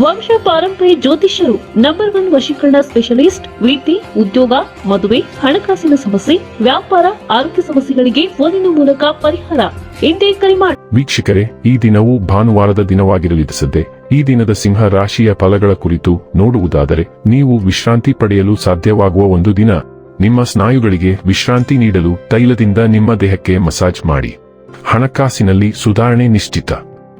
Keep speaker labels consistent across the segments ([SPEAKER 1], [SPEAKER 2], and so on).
[SPEAKER 1] ವಂಶ ಪಾರಂಪರ್ಯ ಜ್ಯೋತಿಷ್ಯರು ನಂಬರ್ ಒನ್ ವಶೀಕರಣ ಸ್ಪೆಷಲಿಸ್ಟ್ ವೃತ್ತಿ ಉದ್ಯೋಗ, ಮದುವೆ, ಹಣಕಾಸಿನ ಸಮಸ್ಯೆ, ವ್ಯಾಪಾರ, ಆರೋಗ್ಯ ಸಮಸ್ಯೆಗಳಿಗೆ ಫೋನಿನ ಮೂಲಕ ಪರಿಹಾರ. ಇಂದೇ ಕರೆ ಮಾಡಿ
[SPEAKER 2] ವೀಕ್ಷಕರೇ, ಈ ದಿನವು ಭಾನುವಾರದ ದಿನವಾಗಿರಲಿದೆ ಈ ದಿನದ ಸಿಂಹ ರಾಶಿಯ ಫಲಗಳ ಕುರಿತು ನೋಡುವುದಾದರೆ, ನೀವು ವಿಶ್ರಾಂತಿ ಪಡೆಯಲು ಸಾಧ್ಯವಾಗುವ ಒಂದು ದಿನ. ನಿಮ್ಮ ಸ್ನಾಯುಗಳಿಗೆ ವಿಶ್ರಾಂತಿ ನೀಡಲು ತೈಲದಿಂದ ನಿಮ್ಮ ದೇಹಕ್ಕೆ ಮಸಾಜ್ ಮಾಡಿ. ಹಣಕಾಸಿನಲ್ಲಿ ಸುಧಾರಣೆ ನಿಶ್ಚಿತ.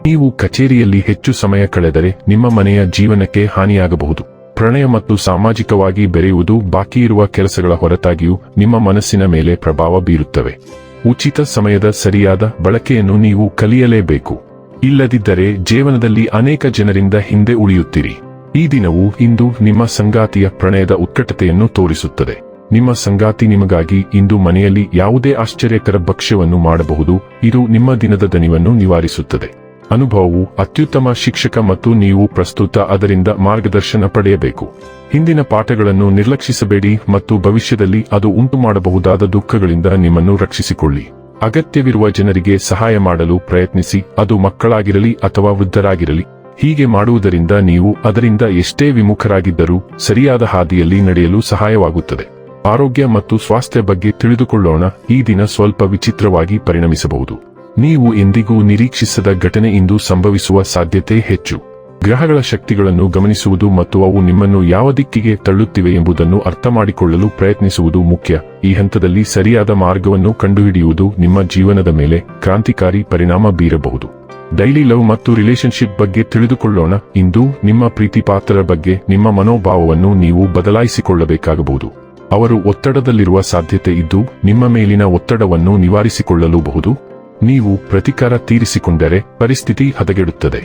[SPEAKER 2] ನೀವು ಕಚೇರಿಯಲ್ಲಿ ಹೆಚ್ಚು ಸಮಯ ಕಳೆದರೆ ನಿಮ್ಮ ಮನೆಯ ಜೀವನಕ್ಕೆ ಹಾನಿಯಾಗಬಹುದು. ಪ್ರಣಯ ಮತ್ತು ಸಾಮಾಜಿಕವಾಗಿ ಬೆರೆಯುವುದು ಬಾಕಿ ಇರುವ ಕೆಲಸಗಳ ಹೊರತಾಗಿಯೂ ನಿಮ್ಮ ಮನಸ್ಸಿನ ಮೇಲೆ ಪ್ರಭಾವ ಬೀರುತ್ತವೆ. ಉಚಿತ ಸಮಯದ ಸರಿಯಾದ ಬಳಕೆಯನ್ನು ನೀವು ಕಲಿಯಲೇಬೇಕು. ಇಲ್ಲದಿದ್ದರೆ ಜೀವನದಲ್ಲಿ ಅನೇಕ ಜನರಿಂದ ಹಿಂದೆ ಉಳಿಯುತ್ತೀರಿ. ಈ ದಿನವು ಇಂದು ನಿಮ್ಮ ಸಂಗಾತಿಯ ಪ್ರಣಯದ ಉತ್ಕಟತೆಯನ್ನು ತೋರಿಸುತ್ತದೆ. ನಿಮ್ಮ ಸಂಗಾತಿ ನಿಮಗಾಗಿ ಇಂದು ಮನೆಯಲ್ಲಿ ಯಾವುದೇ ಆಶ್ಚರ್ಯಕರ ಭಕ್ಷ್ಯವನ್ನು ಮಾಡಬಹುದು. ಇದು ನಿಮ್ಮ ದಿನದ ದನಿವನ್ನು ನಿವಾರಿಸುತ್ತದೆ. ಅನುಭವವು ಅತ್ಯುತ್ತಮ ಶಿಕ್ಷಕ ಮತ್ತು ನೀವು ಪ್ರಸ್ತುತ ಅದರಿಂದ ಮಾರ್ಗದರ್ಶನ ಪಡೆಯಬೇಕು. ಹಿಂದಿನ ಪಾಠಗಳನ್ನು ನಿರ್ಲಕ್ಷಿಸಬೇಡಿ ಮತ್ತು ಭವಿಷ್ಯದಲ್ಲಿ ಅದು ಉಂಟುಮಾಡಬಹುದಾದ ದುಃಖಗಳಿಂದ ನಿಮ್ಮನ್ನು ರಕ್ಷಿಸಿಕೊಳ್ಳಿ. ಅಗತ್ಯವಿರುವ ಜನರಿಗೆ ಸಹಾಯ ಮಾಡಲು ಪ್ರಯತ್ನಿಸಿ, ಅದು ಮಕ್ಕಳಾಗಿರಲಿ ಅಥವಾ ವೃದ್ಧರಾಗಿರಲಿ. ಹೀಗೆ ಮಾಡುವುದರಿಂದ ನೀವು ಅದರಿಂದ ಎಷ್ಟೇ ವಿಮುಖರಾಗಿದ್ದರೂ ಸರಿಯಾದ ಹಾದಿಯಲ್ಲಿ ನಡೆಯಲು ಸಹಾಯವಾಗುತ್ತದೆ. ಆರೋಗ್ಯ ಮತ್ತು ಸ್ವಾಸ್ಥ್ಯ ಬಗ್ಗೆ ತಿಳಿದುಕೊಳ್ಳೋಣ, ಈ ದಿನ ಸ್ವಲ್ಪ ವಿಚಿತ್ರವಾಗಿ ಪರಿಣಮಿಸಬಹುದು. ನೀವು ಎಂದಿಗೂ ನಿರೀಕ್ಷಿಸದ ಘಟನೆ ಇಂದು ಸಂಭವಿಸುವ ಸಾಧ್ಯತೆ ಹೆಚ್ಚು. ಗ್ರಹಗಳ ಶಕ್ತಿಗಳನ್ನು ಗಮನಿಸುವುದು ಮತ್ತು ಅವು ನಿಮ್ಮನ್ನು ಯಾವ ದಿಕ್ಕಿಗೆ ತಳ್ಳುತ್ತಿವೆ ಎಂಬುದನ್ನು ಅರ್ಥಮಾಡಿಕೊಳ್ಳಲು ಪ್ರಯತ್ನಿಸುವುದು ಮುಖ್ಯ. ಈ ಹಂತದಲ್ಲಿ ಸರಿಯಾದ ಮಾರ್ಗವನ್ನು ಕಂಡುಹಿಡಿಯುವುದು ನಿಮ್ಮ ಜೀವನದ ಮೇಲೆ ಕ್ರಾಂತಿಕಾರಿ ಪರಿಣಾಮ ಬೀರಬಹುದು. ಡೈಲಿ ಲವ್ ಮತ್ತು ರಿಲೇಶನ್ಶಿಪ್ ಬಗ್ಗೆ ತಿಳಿದುಕೊಳ್ಳೋಣ. ಇಂದು ನಿಮ್ಮ ಪ್ರೀತಿಪಾತ್ರರ ಬಗ್ಗೆ ನಿಮ್ಮ ಮನೋಭಾವವನ್ನು ನೀವು ಬದಲಾಯಿಸಿಕೊಳ್ಳಬೇಕಾಗಬಹುದು. ಅವರು ಒತ್ತಡದಲ್ಲಿರುವ ಸಾಧ್ಯತೆ ಇದ್ದು ನಿಮ್ಮ ಮೇಲಿನ ಒತ್ತಡವನ್ನು ನಿವಾರಿಸಿಕೊಳ್ಳಲೂಬಹುದು. ನೀವು ಪ್ರತಿಕಾರ ತೀರಿಸಿಕೊಂಡರೆ ಪರಿಸ್ಥಿತಿ ಹದಗೆಡುತ್ತದೆ.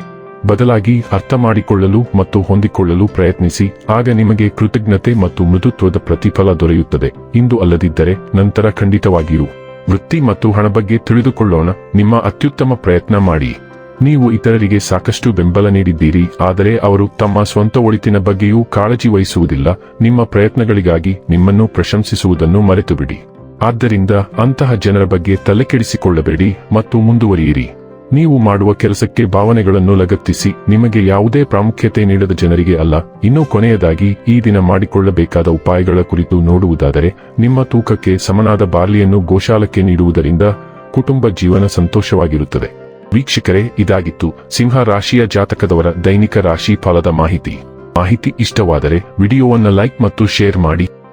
[SPEAKER 2] ಬದಲಾಗಿ ಅರ್ಥ ಮಾಡಿಕೊಳ್ಳಲು ಮತ್ತು ಹೊಂದಿಕೊಳ್ಳಲು ಪ್ರಯತ್ನಿಸಿ, ಆಗ ನಿಮಗೆ ಕೃತಜ್ಞತೆ ಮತ್ತು ಮೃದುತ್ವದ ಪ್ರತಿಫಲ ದೊರೆಯುತ್ತದೆ. ಇಂದು ಅಲ್ಲದಿದ್ದರೆ ನಂತರ ಖಂಡಿತವಾಗಿಯೂ ವೃತ್ತಿ ಮತ್ತು ಹಣ ಬಗ್ಗೆ ತಿಳಿದುಕೊಳ್ಳೋಣ, ನಿಮ್ಮ ಅತ್ಯುತ್ತಮ ಪ್ರಯತ್ನ ಮಾಡಿ. ನೀವು ಇತರರಿಗೆ ಸಾಕಷ್ಟು ಬೆಂಬಲ ನೀಡಿದ್ದೀರಿ, ಆದರೆ ಅವರು ತಮ್ಮ ಸ್ವಂತ ಒಳಿತಿನ ಬಗ್ಗೆಯೂ ಕಾಳಜಿ ವಹಿಸುವುದಿಲ್ಲ. ನಿಮ್ಮ ಪ್ರಯತ್ನಗಳಿಗಾಗಿ ನಿಮ್ಮನ್ನು ಪ್ರಶಂಸಿಸುವುದನ್ನು ಮರೆತುಬಿಡಿ. ಆದ್ದರಿಂದ ಅಂತಹ ಜನರ ಬಗ್ಗೆ ತಲೆಕೆಡಿಸಿಕೊಳ್ಳಬೇಡಿ ಮತ್ತು ಮುಂದುವರಿಯಿರಿ. ನೀವು ಮಾಡುವ ಕೆಲಸಕ್ಕೆ ಭಾವನೆಗಳನ್ನು ಲಗತ್ತಿಸಿ, ನಿಮಗೆ ಯಾವುದೇ ಪ್ರಾಮುಖ್ಯತೆ ನೀಡದ ಜನರಿಗೆ ಅಲ್ಲ. ಇನ್ನೂ ಕೊನೆಯದಾಗಿ, ಈ ದಿನ ಮಾಡಿಕೊಳ್ಳಬೇಕಾದ ಉಪಾಯಗಳ ಕುರಿತು ನೋಡುವುದಾದರೆ, ನಿಮ್ಮ ತೂಕಕ್ಕೆ ಸಮನಾದ ಬಾರ್ಲಿಯನ್ನು ಗೋಶಾಲಕ್ಕೆ ನೀಡುವುದರಿಂದ ಕುಟುಂಬ ಜೀವನ ಸಂತೋಷವಾಗಿರುತ್ತದೆ. ವೀಕ್ಷಕರೇ, ಇದಾಗಿತ್ತು ಸಿಂಹ ರಾಶಿಯ ಜಾತಕದವರ ದೈನಿಕ ರಾಶಿ ಫಲದ ಮಾಹಿತಿ. ಮಾಹಿತಿ ಇಷ್ಟವಾದರೆ, ವಿಡಿಯೋವನ್ನು ಲೈಕ್ ಮತ್ತು ಶೇರ್ ಮಾಡಿ.